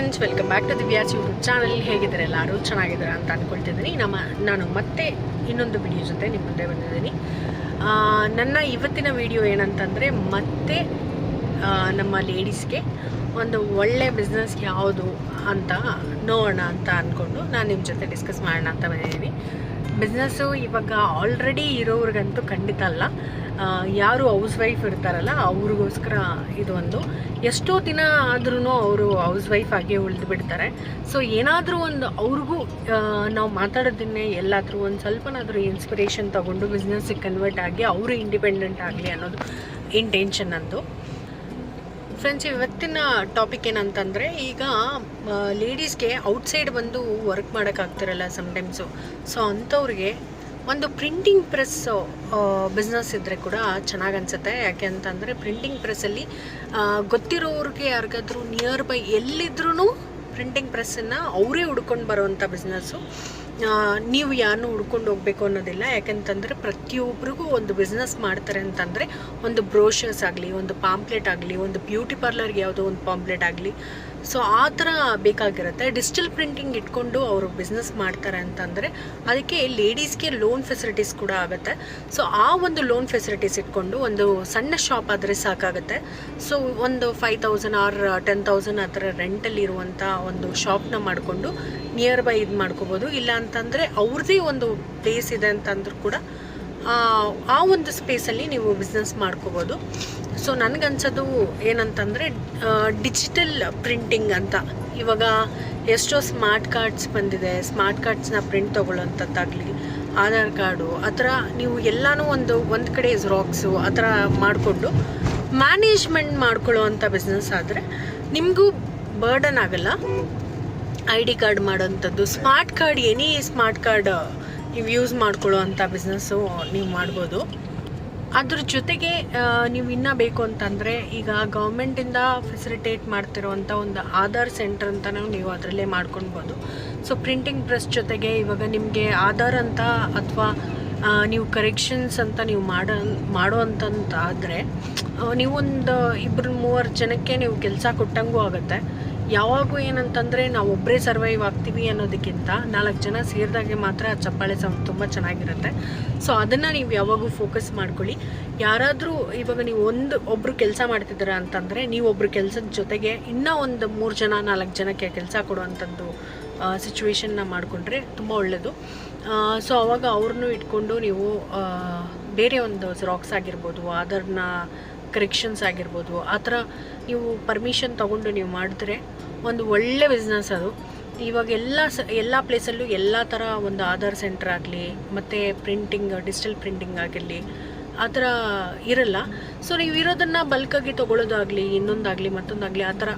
Friends welcome back to Divya's YouTube channel ಹೇಗಿದ್ದಾರೆ ಎಲ್ಲರೂ? ಚೆನ್ನಾಗಿದ್ದಾರೆ ಅಂತ ಅಂದ್ಕೊಳ್ತಿದ್ದೀನಿ ನಮ್ಮ, ನಾನು ಮತ್ತೆ ಇನ್ನೊಂದು ವಿಡಿಯೋ ಜೊತೆ ನಿಮ್ಮ ಮುಂದೆ ಬಂದಿದ್ದೀನಿ. ನನ್ನ ಇವತ್ತಿನ ವಿಡಿಯೋ ಏನಂತಂದರೆ ಮತ್ತೆ ನಮ್ಮ ಲೇಡೀಸ್ಗೆ ಒಂದು ಒಳ್ಳೆ ಬಿಸ್ನೆಸ್ ಯಾವುದು ಅಂತ ನೋಡೋಣ ಅಂತ ಅಂದ್ಕೊಂಡು ನಾನು ನಿಮ್ಮ ಜೊತೆ ಡಿಸ್ಕಸ್ ಮಾಡೋಣ ಅಂತ ಬಂದಿದ್ದೀನಿ. ಬಿಸ್ನೆಸ್ಸು ಇವಾಗ ಆಲ್ರೆಡಿ ಇರೋರಿಗಂತೂ ಖಂಡಿತ ಅಲ್ಲ. ಯಾರು ಹೌಸ್ ವೈಫ್ ಇರ್ತಾರಲ್ಲ, ಅವ್ರಿಗೋಸ್ಕರ ಇದು ಒಂದು ಎಷ್ಟೋ ದಿನ ಆದ್ರೂ ಅವರು ಹೌಸ್ ವೈಫ್ ಆಗಿ ಉಳಿದು ಬಿಡ್ತಾರೆ. ಸೊ ಏನಾದರೂ ಒಂದು ಅವ್ರಿಗೂ ನಾವು ಮಾತಾಡೋದನ್ನೇ ಎಲ್ಲಾದರೂ ಒಂದು ಸ್ವಲ್ಪನಾದರೂ ಇನ್ಸ್ಪಿರೇಷನ್ ತಗೊಂಡು ಬಿಸ್ನೆಸ್ಸಿಗೆ ಕನ್ವರ್ಟ್ ಆಗಿ ಅವರು ಇಂಡಿಪೆಂಡೆಂಟ್ ಆಗಲಿ ಅನ್ನೋದು ಇಂಟೆನ್ಷನ್ ಅಂದು ಫ್ರೆಂಡ್ಸ್, ಇವತ್ತಿನ ಟಾಪಿಕ್ ಏನಂತಂದರೆ, ಈಗ ಲೇಡೀಸ್ಗೆ ಔಟ್ಸೈಡ್ ಬಂದು ವರ್ಕ್ ಮಾಡೋಕ್ಕಾಗ್ತಿರಲ್ಲ ಸಮ್ಟೈಮ್ಸು ಸೊ ಅಂಥವ್ರಿಗೆ ಒಂದು ಪ್ರಿಂಟಿಂಗ್ ಪ್ರೆಸ್ ಬಿಸ್ನೆಸ್ ಇದ್ದರೆ ಕೂಡ ಚೆನ್ನಾಗಿ ಅನಿಸುತ್ತೆ. ಯಾಕೆ ಅಂತಂದರೆ ಪ್ರಿಂಟಿಂಗ್ ಪ್ರೆಸ್ಸಲ್ಲಿ ಗೊತ್ತಿರೋರಿಗೆ ಯಾರಿಗಾದ್ರೂ ನಿಯರ್ ಬೈ ಎಲ್ಲಿದ್ರೂ ಪ್ರಿಂಟಿಂಗ್ ಪ್ರೆಸ್ಸನ್ನು ಅವರೇ ಹುಡ್ಕೊಂಡು ಬರೋವಂಥ ಬಿಸ್ನೆಸ್ಸು ನೀವು ಯಾರನ್ನು ಹುಡ್ಕೊಂಡು ಹೋಗಬೇಕು ಅನ್ನೋದಿಲ್ಲ. ಯಾಕಂತಂದರೆ ಪ್ರತಿಯೊಬ್ಬರಿಗೂ ಒಂದು ಬಿಸ್ನೆಸ್ ಮಾಡ್ತಾರೆ ಅಂತಂದರೆ ಒಂದು ಬ್ರೋಷರ್ಸ್ ಆಗಲಿ, ಒಂದು ಪಾಂಪ್ಲೆಟ್ ಆಗಲಿ, ಒಂದು ಬ್ಯೂಟಿ ಪಾರ್ಲರ್ಗೆ ಯಾವುದೋ ಒಂದು ಪಾಂಪ್ಲೆಟ್ ಆಗಲಿ ಸೊ ಆ ಥರ ಬೇಕಾಗಿರುತ್ತೆ. ಡಿಜಿಟಲ್ ಪ್ರಿಂಟಿಂಗ್ ಇಟ್ಕೊಂಡು ಅವರು ಬಿಸ್ನೆಸ್ ಮಾಡ್ತಾರೆ ಅಂತಂದರೆ ಅದಕ್ಕೆ ಲೇಡೀಸ್ಗೆ ಲೋನ್ ಫೆಸಿಲಿಟೀಸ್ ಕೂಡ ಆಗುತ್ತೆ. ಸೊ ಆ ಒಂದು ಲೋನ್ ಫೆಸಿಲಿಟೀಸ್ ಇಟ್ಕೊಂಡು ಒಂದು ಸಣ್ಣ ಶಾಪ್ ಆದರೆ ಸಾಕಾಗುತ್ತೆ. ಸೊ ಒಂದು five thousand or ten thousand ಆ ಥರ ರೆಂಟಲ್ಲಿ ಇರುವಂಥ ಒಂದು ಶಾಪ್ನ ಮಾಡಿಕೊಂಡು ನಿಯರ್ ಬೈ ಇದು ಮಾಡ್ಕೋಬೋದು. ಇಲ್ಲ ಅಂತಂದರೆ ಅವ್ರದ್ದೇ ಒಂದು ಪ್ಲೇಸ್ ಇದೆ ಅಂತಂದ್ರೂ ಕೂಡ ಆ, ಆ ಒಂದು ಸ್ಪೇಸಲ್ಲಿ ನೀವು ಬಿಸ್ನೆಸ್ ಮಾಡ್ಕೋಬೋದು. ಸೊ ನನಗನ್ಸೋದು ಏನಂತಂದರೆ ಡಿಜಿಟಲ್ ಪ್ರಿಂಟಿಂಗ್ ಅಂತ. ಇವಾಗ ಎಷ್ಟೋ ಸ್ಮಾರ್ಟ್ ಕಾರ್ಡ್ಸ್ ಬಂದಿದೆ. ಸ್ಮಾರ್ಟ್ ಕಾರ್ಡ್ಸ್ನ ಪ್ರಿಂಟ್ ತೊಗೊಳ್ಳೋಂಥದ್ದಾಗಲಿ ಆಧಾರ್ ಕಾರ್ಡು ಆ ಥರ ನೀವು ಎಲ್ಲನೂ ಒಂದು ಒಂದು ಕಡೆ ಝೆರಾಕ್ಸು ಆ ಥರ ಮಾಡಿಕೊಂಡು ಮ್ಯಾನೇಜ್ಮೆಂಟ್ ಮಾಡ್ಕೊಳ್ಳೋ ಅಂಥ ಬಿಸ್ನೆಸ್ ಆದರೆ, ನಿಮಗೂ ಬರ್ಡನ್ ಆಗಲ್ಲ. I D card ಮಾಡೋಂಥದ್ದು. Smart card any smart card ನೀವು ಯೂಸ್ ಮಾಡ್ಕೊಳ್ಳೋ ಅಂಥ ಬಿಸ್ನೆಸ್ಸು ನೀವು ಮಾಡ್ಬೋದು. ಅದ್ರ ಜೊತೆಗೆ ನೀವು ಇನ್ನೂ ಬೇಕು ಅಂತಂದರೆ, ಈಗ ಗೌರ್ಮೆಂಟಿಂದ ಫೆಸಿಲಿಟೇಟ್ ಮಾಡ್ತಿರೋವಂಥ ಒಂದು ಆಧಾರ್ ಸೆಂಟರ್ ಅಂತಲೂ ನೀವು ಅದರಲ್ಲೇ ಮಾಡ್ಕೊಳ್ಬೋದು ಸೊ ಪ್ರಿಂಟಿಂಗ್ ಪ್ರೆಸ್ ಜೊತೆಗೆ ಇವಾಗ ನಿಮಗೆ ಆಧಾರ್ ಅಂತ ಅಥವಾ ನೀವು ಕರೆಕ್ಷನ್ಸ್ ಅಂತ ನೀವು ಮಾಡೋ ಮಾಡೋ ನೀವೊಂದು ಇಬ್ಬರು ಮೂವರು ಜನಕ್ಕೆ ನೀವು ಕೆಲಸ ಕೊಟ್ಟಂಗೂ ಆಗುತ್ತೆ. ಯಾವಾಗೂ ಏನಂತಂದರೆ ನಾವು ಒಬ್ಬರೇ ಸರ್ವೈವ್ ಆಗ್ತೀವಿ ಅನ್ನೋದಕ್ಕಿಂತ ನಾಲ್ಕು ಜನ ಸೇರಿದಾಗೆ ಮಾತ್ರ ಆ ಚಪ್ಪಾಳೆ ಸೌಂಡ್ ತುಂಬ ಚೆನ್ನಾಗಿರುತ್ತೆ. ಸೊ ಅದನ್ನು ನೀವು ಯಾವಾಗೂ ಫೋಕಸ್ ಮಾಡ್ಕೊಳ್ಳಿ. ಯಾರಾದರೂ ಇವಾಗ ನೀವು ಒಂದು ಒಬ್ಬರು ಕೆಲಸ ಮಾಡ್ತಿದ್ದೀರಾ ಅಂತಂದರೆ ನೀವು ಒಬ್ಬರು ಕೆಲಸದ ಜೊತೆಗೆ ಇನ್ನೂ ಒಂದು ಮೂರು ಜನ, ನಾಲ್ಕು ಜನಕ್ಕೆ ಕೆಲಸ ಕೊಡುವಂಥದ್ದು ಸಿಚುವೇಶನ್ನ ಮಾಡಿಕೊಂಡ್ರೆ ತುಂಬ ಒಳ್ಳೆಯದು ಸೊ ಅವಾಗ ಅವ್ರನ್ನೂ ಇಟ್ಕೊಂಡು ನೀವು ಬೇರೆ ಒಂದು ರಾಕ್ಸ್ ಆಗಿರ್ಬೋದು, ಆಧಾರ್ನ ಕರೆಕ್ಷನ್ಸ್ ಆಗಿರ್ಬೋದು, ಆ ಥರ ನೀವು ಪರ್ಮಿಷನ್ ತೊಗೊಂಡು ನೀವು ಮಾಡಿದ್ರೆ ಒಂದು ಒಳ್ಳೆ ಬಿಸ್ನೆಸ್ ಅದು. ಇವಾಗ ಎಲ್ಲ ಸ, ಎಲ್ಲ ಪ್ಲೇಸಲ್ಲೂ ಎಲ್ಲ ಥರ ಒಂದು ಆಧಾರ್ ಸೆಂಟರ್ ಆಗಲಿ, ಮತ್ತು ಪ್ರಿಂಟಿಂಗ್ ಡಿಜಿಟಲ್ ಪ್ರಿಂಟಿಂಗ್ ಆಗಿರಲಿ, ಆ ಥರ ಇರಲ್ಲ. ಸೊ ನೀವು ಇರೋದನ್ನು ಬಲ್ಕಾಗಿ ತೊಗೊಳ್ಳೋದಾಗಲಿ, ಇನ್ನೊಂದಾಗಲಿ, ಮತ್ತೊಂದಾಗಲಿ, ಆ ಥರ.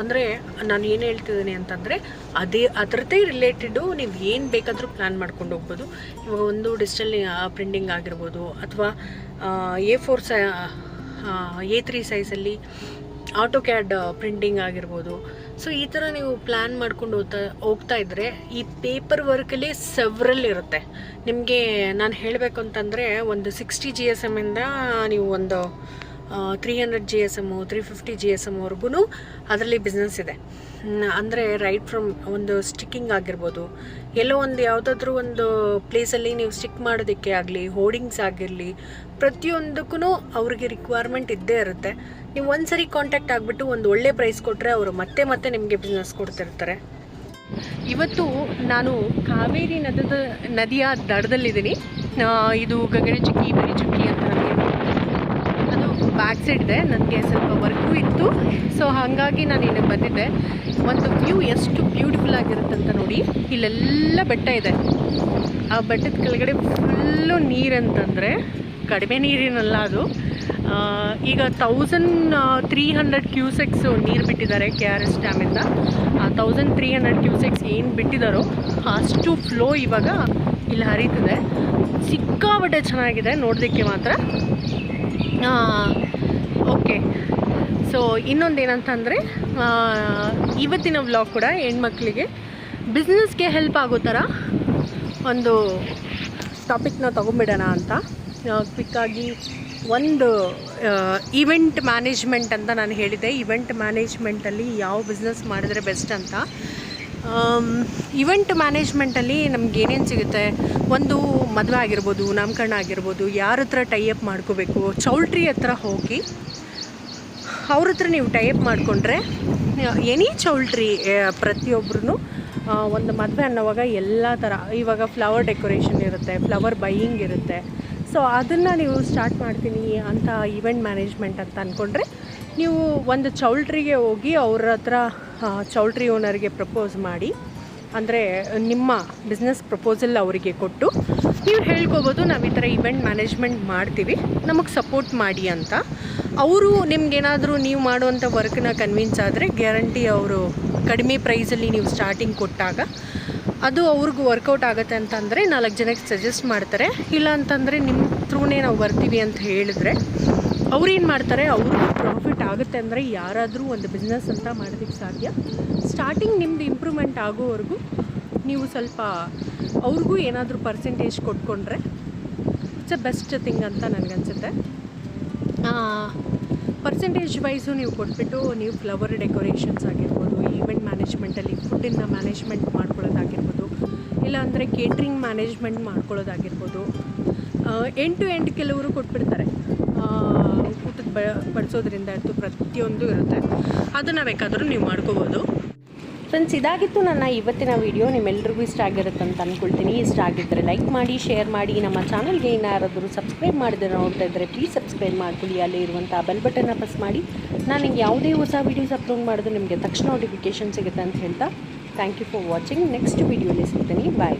ಅಂದರೆ ನಾನು ಏನು ಹೇಳ್ತಿದ್ದೀನಿ ಅಂತಂದರೆ, ಅದೇ ಅದರದ್ದೇ ರಿಲೇಟೆಡು ನೀವು ಏನು ಬೇಕಾದರೂ ಪ್ಲ್ಯಾನ್ ಮಾಡ್ಕೊಂಡು ಹೋಗ್ಬೋದು. ಇವಾಗ ಒಂದು ಡಿಜಿಟಲ್ ಪ್ರಿಂಟಿಂಗ್ ಆಗಿರ್ಬೋದು, ಅಥವಾ A four size A three ಸೈಜಲ್ಲಿ ಆಟೋ ಕ್ಯಾಡ್ ಪ್ರಿಂಟಿಂಗ್ ಆಗಿರ್ಬೋದು. ಸೊ ಈ ಥರ ನೀವು ಪ್ಲ್ಯಾನ್ ಮಾಡ್ಕೊಂಡು ಹೋಗ್ತಾ ಹೋಗ್ತಾ ಇದ್ದರೆ ಈ ಪೇಪರ್ ವರ್ಕಲ್ಲಿ ಸೆವ್ರಲ್ ಇರುತ್ತೆ. ನಿಮಗೆ ನಾನು ಹೇಳಬೇಕು ಅಂತಂದರೆ ಒಂದು ಸಿಕ್ಸ್ಟಿ ಜಿ ಎಸ್ ಎಮ್ಮಿಂದ ನೀವು ಒಂದು three hundred G S M three fifty G S ಎಮ್ವರೆಗೂ ಅದರಲ್ಲಿ ಬಿಸ್ನೆಸ್ ಇದೆ. ಅಂದರೆ ರೈಟ್ ಫ್ರಮ್ ಒಂದು ಸ್ಟಿಕ್ಕಿಂಗ್ ಆಗಿರ್ಬೋದು. ಎಲ್ಲೋ ಒಂದು ಯಾವುದಾದ್ರೂ ಒಂದು ಪ್ಲೇಸಲ್ಲಿ ನೀವು ಸ್ಟಿಕ್ ಮಾಡೋದಕ್ಕೆ ಆಗಲಿ ಹೋರ್ಡಿಂಗ್ಸ್ ಆಗಿರಲಿ ಪ್ರತಿಯೊಂದಕ್ಕೂ ಅವ್ರಿಗೆ ರಿಕ್ವೈರ್ಮೆಂಟ್ ಇದ್ದೇ ಇರುತ್ತೆ. ನೀವು ಒಂದ್ಸರಿ ಕಾಂಟ್ಯಾಕ್ಟ್ ಆಗಿಬಿಟ್ಟು ಒಂದು ಒಳ್ಳೆ ಪ್ರೈಸ್ ಕೊಟ್ಟರೆ ಅವರು ಮತ್ತೆ ಮತ್ತೆ ನಿಮಗೆ ಬಿಸ್ನೆಸ್ ಕೊಡ್ತಿರ್ತಾರೆ. ಇವತ್ತು ನಾನು ಕಾವೇರಿ ನದದ ನದಿಯ ದಡದಲ್ಲಿದ್ದೀನಿ. ಇದು ಗಗನಚುಕ್ಕಿ ಬರಿಚುಕ್ಕಿ ಅಂತ ನನಗೆ ಅದು ಬ್ಯಾಕ್ ಸೈಡ್ ಇದೆ ನನಗೆ ಸ್ವಲ್ಪ ವರ್ಕು ಇತ್ತು. ಸೊ ಹಾಗಾಗಿ ನಾನು ಇಲ್ಲಿ ಬಂದಿದ್ದೆ. ಒಂದು ವ್ಯೂ ಎಷ್ಟು ಬ್ಯೂಟಿಫುಲ್ ಆಗಿರುತ್ತೆ ಅಂತ ನೋಡಿ. ಇಲ್ಲೆಲ್ಲ ಬೆಟ್ಟ ಇದೆ. ಆ ಬೆಟ್ಟದ ಕೆಳಗಡೆ ಫುಲ್ಲು ನೀರಂತಂದರೆ ಕಡಿಮೆ ನೀರಿನಲ್ಲ ಅದು. ಈಗ ತೌಸಂಡ್ ತ್ರೀ ಹಂಡ್ರೆಡ್ ಕ್ಯೂಸೆಕ್ಸು ನೀರು ಬಿಟ್ಟಿದ್ದಾರೆ ಕೆ ಆರ್ ಎಸ್ ಡ್ಯಾಮಿಂದ ಆ ತೌಸಂಡ್ ತ್ರೀ ಹಂಡ್ರೆಡ್ ಕ್ಯೂಸೆಕ್ಸ್ ಏನು ಬಿಟ್ಟಿದ್ದಾರೋ ಅಷ್ಟು ಫ್ಲೋ ಇವಾಗ ಇಲ್ಲಿ ಹರಿತಿದೆ. ಸಿಕ್ಕಾಬಟ್ಟೆ ಚೆನ್ನಾಗಿದೆ ನೋಡೋದಕ್ಕೆ ಮಾತ್ರ. ಓಕೆ. ಸೊ ಇನ್ನೊಂದು ಏನಂತಂದರೆ ಇವತ್ತಿನ ವ್ಲಾಗ್ ಕೂಡ ಹೆಣ್ಮಕ್ಳಿಗೆ ಬಿಸ್ನೆಸ್ಗೆ ಹೆಲ್ಪ್ ಆಗೋ ಥರ ಒಂದು ಟಾಪಿಕ್ನ ತೊಗೊಂಬಿಡೋಣ ಅಂತ. ಕ್ವಿಕ್ಕಾಗಿ ಒಂದು ಇವೆಂಟ್ ಮ್ಯಾನೇಜ್ಮೆಂಟ್ ಅಂತ ನಾನು ಹೇಳಿದೆ ಇವೆಂಟ್ ಮ್ಯಾನೇಜ್ಮೆಂಟಲ್ಲಿ ಯಾವ ಬಿಸ್ನೆಸ್ ಮಾಡಿದ್ರೆ ಬೆಸ್ಟ್ ಅಂತ. ಇವೆಂಟ್ ಮ್ಯಾನೇಜ್ಮೆಂಟಲ್ಲಿ ನಮ್ಗೆ ಏನೇನು ಸಿಗುತ್ತೆ? ಒಂದು ಮದುವೆ ಆಗಿರ್ಬೋದು, ನಾಮಕರಣ ಆಗಿರ್ಬೋದು, ಯಾರ ಹತ್ರ ಟೈಅಪ್ ಮಾಡ್ಕೋಬೇಕು? ಚೌಲ್ಟ್ರಿ ಹತ್ರ ಹೋಗಿ ಅವ್ರ ಹತ್ರ ನೀವು ಟೈಅಪ್ ಮಾಡಿಕೊಂಡ್ರೆ ಎನಿ ಚೌಲ್ಟ್ರಿ ಪ್ರತಿಯೊಬ್ಬರೂ ಒಂದು ಮದುವೆ ಅನ್ನೋವಾಗ ಎಲ್ಲ ಥರ ಇವಾಗ ಫ್ಲವರ್ ಡೆಕೋರೇಷನ್ ಇರುತ್ತೆ ಫ್ಲವರ್ ಬೈಯಿಂಗ್ ಇರುತ್ತೆ. ಸೊ ಅದನ್ನು ನೀವು ಸ್ಟಾರ್ಟ್ ಮಾಡ್ತೀನಿ ಅಂತ ಇವೆಂಟ್ ಮ್ಯಾನೇಜ್ಮೆಂಟ್ ಅಂತ ಅಂದ್ಕೊಂಡ್ರೆ ನೀವು ಒಂದು ಚೌಲ್ಟ್ರಿಗೆ ಹೋಗಿ ಅವ್ರ ಹತ್ರ ಚೌಲ್ಟ್ರಿ ಓನರ್ಗೆ ಪ್ರಪೋಸ್ ಮಾಡಿ. ಅಂದರೆ ನಿಮ್ಮ ಬಿಸ್ನೆಸ್ ಪ್ರಪೋಸಲ್ ಅವರಿಗೆ ಕೊಟ್ಟು ನೀವು ಹೇಳ್ಕೊಬೋದು ನಾವು ಈ ಥರ ಇವೆಂಟ್ ಮ್ಯಾನೇಜ್ಮೆಂಟ್ ಮಾಡ್ತೀವಿ, ನಮಗೆ ಸಪೋರ್ಟ್ ಮಾಡಿ ಅಂತ. ಅವರು ನಿಮ್ಗೇನಾದರೂ ನೀವು ಮಾಡುವಂಥ ವರ್ಕ್ನ ಕನ್ವಿನ್ಸ್ ಆದರೆ ಗ್ಯಾರಂಟಿ ಅವರು ಕಡಿಮೆ ಪ್ರೈಸಲ್ಲಿ ನೀವು ಸ್ಟಾರ್ಟಿಂಗ್ ಕೊಟ್ಟಾಗ ಅದು ಅವ್ರಿಗೂ ವರ್ಕೌಟ್ ಆಗುತ್ತೆ ಅಂತಂದರೆ ನಾಲ್ಕು ಜನಕ್ಕೆ ಸಜೆಸ್ಟ್ ಮಾಡ್ತಾರೆ. ಇಲ್ಲ ಅಂತಂದರೆ ನಿಮ್ಮ ಥ್ರೂನೇ ನಾವು ಬರ್ತೀವಿ ಅಂತ ಹೇಳಿದ್ರೆ ಅವ್ರೇನು ಮಾಡ್ತಾರೆ? ಅವರು ಆಗುತ್ತೆ ಅಂದರೆ ಯಾರಾದರೂ ಒಂದು ಬಿಸ್ನೆಸ್ ಅಂತ ಮಾಡೋದಕ್ಕೆ ಸಾಧ್ಯ. ಸ್ಟಾರ್ಟಿಂಗ್ ನಿಮ್ಮದು ಇಂಪ್ರೂವ್ಮೆಂಟ್ ಆಗೋವರೆಗೂ ನೀವು ಸ್ವಲ್ಪ ಅವ್ರಿಗೂ ಏನಾದರೂ ಪರ್ಸೆಂಟೇಜ್ ಕೊಟ್ಕೊಂಡ್ರೆ ಇಟ್ಸ್ ಅ ಬೆಸ್ಟ್ ಥಿಂಗ್ ಅಂತ ನನಗನ್ಸುತ್ತೆ ಪರ್ಸೆಂಟೇಜ್ ವೈಸು ನೀವು ಕೊಟ್ಬಿಟ್ಟು ನೀವು ಫ್ಲವರ್ ಡೆಕೋರೇಷನ್ಸ್ ಆಗಿರ್ಬೋದು ಈವೆಂಟ್ ಮ್ಯಾನೇಜ್ಮೆಂಟಲ್ಲಿ ಫುಡ್ಡಿನ ಮ್ಯಾನೇಜ್ಮೆಂಟ್ ಮಾಡ್ಕೊಳ್ಳೋದಾಗಿರ್ಬೋದು, ಇಲ್ಲಾಂದರೆ ಕೇಟ್ರಿಂಗ್ ಮ್ಯಾನೇಜ್ಮೆಂಟ್ ಮಾಡ್ಕೊಳ್ಳೋದಾಗಿರ್ಬೋದು ಎಂಡ್ ಟು ಎಂಡ್ ಕೆಲವರು ಕೊಟ್ಬಿಡ್ತಾರೆ. ಬ ಬಡಿಸೋದ್ರಿಂದ ಹಿಡಿದು ಪ್ರತಿಯೊಂದು ಇರುತ್ತೆ. ಅದನ್ನು ಬೇಕಾದರೂ ನೀವು ಮಾಡ್ಕೋಬೋದು. ಫ್ರೆಂಡ್ಸ್ ಇದಾಗಿತ್ತು ನನ್ನ ಇವತ್ತಿನ ವಿಡಿಯೋ ನಿಮ್ಮೆಲ್ಲರಿಗೂ ಇಷ್ಟ ಆಗಿರುತ್ತೆ ಅಂತ ಅಂದ್ಕೊಳ್ತೀನಿ ಇಷ್ಟ ಆಗಿದ್ದರೆ ಲೈಕ್ ಮಾಡಿ ಶೇರ್ ಮಾಡಿ. ನಮ್ಮ ಚಾನಲ್ಗೆ ಯಾರಾದರೂ ಸಬ್ಸ್ಕ್ರೈಬ್ ಮಾಡಿದ್ರೆ ನೋಡ್ತಾ ಇದ್ದರೆ ಪ್ಲೀಸ್ ಸಬ್ಸ್ಕ್ರೈಬ್ ಮಾಡ್ಕೊಳ್ಳಿ. ಅಲ್ಲಿ ಇರುವಂಥ ಬೆಲ್ ಬಟನ್ನ ಪ್ರೆಸ್ ಮಾಡಿ. ನಾನು ನಿಮಗೆ ಯಾವುದೇ ಹೊಸ ವೀಡಿಯೋಸ್ ಅಪ್ಲೋಡ್ ಮಾಡಿದ್ರೆ ನಿಮಗೆ ತಕ್ಷಣ ನೋಟಿಫಿಕೇಶನ್ ಸಿಗುತ್ತೆ ಅಂತ ಹೇಳ್ತಾ. Thank you for watching next ವೀಡಿಯೋಲಿ ಸಿಗ್ತೀನಿ. ಬಾಯ್